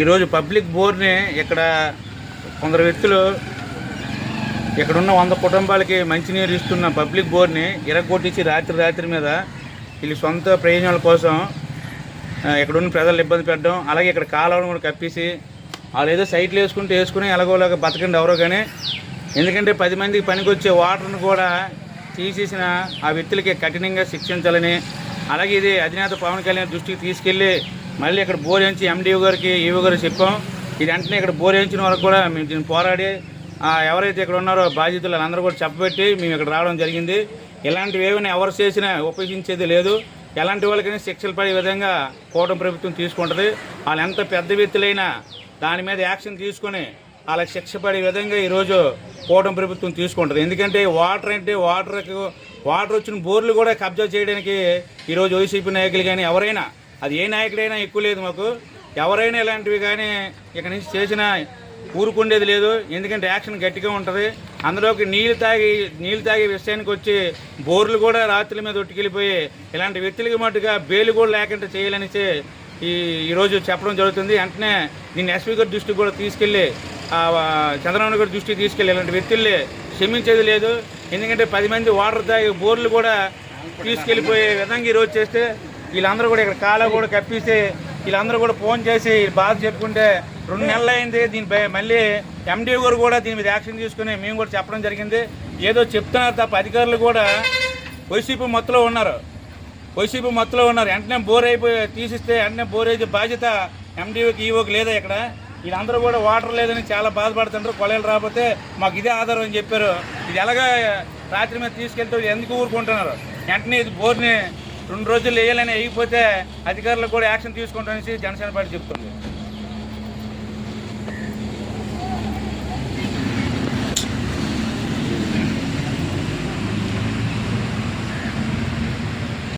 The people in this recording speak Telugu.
ఈరోజు పబ్లిక్ బోర్ని ఇక్కడ కొందరు వ్యక్తులు ఇక్కడున్న వంద కుటుంబాలకి మంచినీరు ఇస్తున్న పబ్లిక్ బోర్ని ఇరగొట్టించి రాత్రి రాత్రి మీద వీళ్ళ సొంత ప్రయోజనాల కోసం ఇక్కడున్న ప్రజలు ఇబ్బంది పెట్టడం అలాగే ఇక్కడ కాలువను కూడా కప్పేసి వాళ్ళు ఏదో సైట్లు వేసుకుంటే వేసుకుని ఎలాగోలాగా బతకండి ఎవరో కానీ. ఎందుకంటే పది మందికి పనికొచ్చే వాటర్ను కూడా తీసేసిన ఆ వ్యక్తులకి కఠినంగా శిక్షించాలని అలాగే ఇది అధినేత పవన్ కళ్యాణ్ దృష్టికి తీసుకెళ్ళి మళ్ళీ ఇక్కడ బోర్ వేయించి ఎండిఓ గారికి ఈవో గారికి చెప్పాం. ఇది వెంటనే ఇక్కడ బోర్ వరకు కూడా మేము దీన్ని పోరాడి ఎవరైతే ఇక్కడ ఉన్నారో బాధితులు అందరూ కూడా చెప్పబెట్టి మేము ఇక్కడ రావడం జరిగింది. ఇలాంటివి ఏమైనా ఎవరు చేసినా ఉపయోగించేది లేదు. ఎలాంటి వాళ్ళకైనా శిక్షలు పడే విధంగా కూటమి ప్రభుత్వం తీసుకుంటుంది. వాళ్ళు ఎంత పెద్ద వ్యక్తులైనా దాని మీద యాక్షన్ తీసుకొని వాళ్ళకి శిక్ష పడే విధంగా ఈరోజు కూటమి ప్రభుత్వం తీసుకుంటుంది. ఎందుకంటే వాటర్ అంటే వాటర్కు వాటర్ వచ్చిన బోర్లు కూడా కబ్జా చేయడానికి ఈరోజు వైసీపీ నాయకులు కానీ ఎవరైనా అది ఏ నాయకుడైనా ఎక్కువ లేదు మాకు. ఎవరైనా ఇలాంటివి కానీ ఇక్కడ నుంచి చేసినా ఊరుకుండేది లేదు. ఎందుకంటే యాక్షన్ గట్టిగా ఉంటుంది. అందులోకి నీళ్ళు తాగి నీళ్ళు తాగే విషయానికి వచ్చి బోర్లు కూడా రాత్రుల మీద ఒట్టుకెళ్ళిపోయి ఇలాంటి వ్యక్తులకి మట్టుగా బెయిల్ కూడా లేకుండా చేయాలనేసి ఈ ఈరోజు చెప్పడం జరుగుతుంది. వెంటనే దీన్ని ఎస్పీ గారి దృష్టికి కూడా తీసుకెళ్ళి చంద్రబాబు గారి దృష్టికి తీసుకెళ్ళి ఇలాంటి వ్యక్తుల్ని క్షమించేది లేదు. ఎందుకంటే పది మంది వాటర్ తాగి బోర్లు కూడా తీసుకెళ్ళిపోయే విధంగా ఈరోజు చేస్తే వీళ్ళందరూ కూడా ఇక్కడ కాలం కూడా కప్పిస్తే వీళ్ళందరూ కూడా ఫోన్ చేసి బాధ చెప్పుకుంటే రెండు నెలలు అయింది దీనిపై మళ్ళీ ఎండీ గారు కూడా దీని మీద యాక్షన్ తీసుకుని మేము కూడా చెప్పడం జరిగింది. ఏదో చెప్తున్నారు తప్ప అధికారులు కూడా వైసీపీ మొత్తంలో ఉన్నారు. వైసీపీ మొత్తంలో ఉన్నారు. వెంటనే బోర్ అయిపోయి తీసిస్తే వెంటనే బోర్ అయితే బాధ్యత ఎండీఓకి ఈఓకి లేదా ఇక్కడ. వీళ్ళందరూ కూడా వాటర్ లేదని చాలా బాధపడుతుంటారు కొలలు రాకపోతే మాకు ఇదే ఆధారం అని చెప్పారు. ఇది ఎలాగా రాత్రి మీద తీసుకెళ్తే ఎందుకు ఊరుకుంటున్నారు? వెంటనే ఇది బోర్ని రెండు రోజులు వేయాలని వేయకపోతే అధికారులు కూడా యాక్షన్ తీసుకుంటామని జనసేన పార్టీ చెప్తుంది.